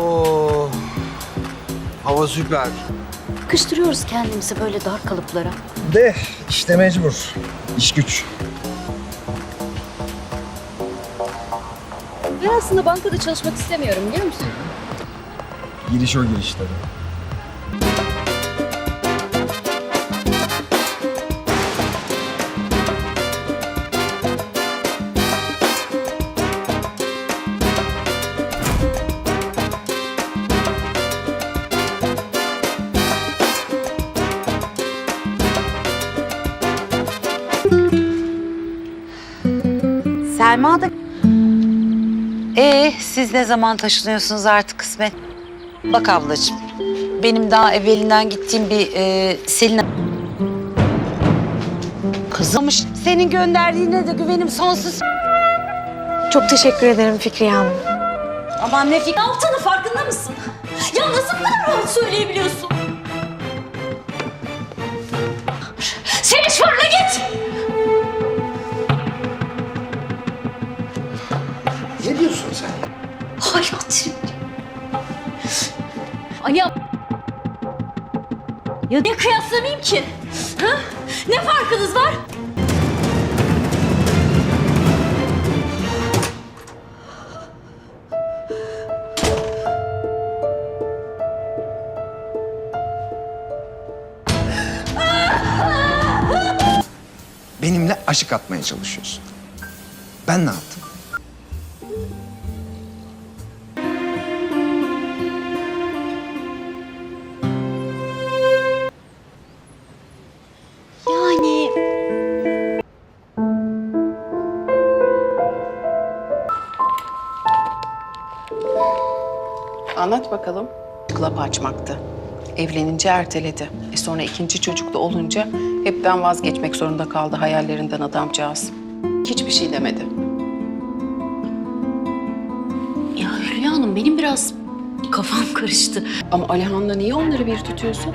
Oo. Hava süper. Sıkıştırıyoruz kendimizi böyle dar kalıplara. De işte mecbur. İş güç. Ben aslında bankada çalışmak istemiyorum biliyor musun? Giriş o giriş tabii. Selma da... Ee, siz ne zaman taşınıyorsunuz artık kısmet? Bak ablacığım, benim daha evvelinden gittiğim bir e, Selin... Kızılmış. Senin gönderdiğine de güvenim sonsuz. Çok teşekkür ederim Fikriye Hanım. Aman ne fikir altını farkında mısın? Ya nasıl bu kadar rahat söyleyebiliyorsun? Hayatım. Ay ya... Ya ne kıyaslamayayım ki? Ha? Ne farkınız var? Benimle aşık atmaya çalışıyorsun. Ben ne yaptım? Anlat bakalım. Club açmaktı. Evlenince erteledi. E sonra ikinci çocuk da olunca hepten vazgeçmek zorunda kaldı hayallerinden adamcağız. Hiçbir şey demedi. Ya Hülya Hanım benim biraz kafam karıştı. Ama Alihan'la niye onları bir tutuyorsun?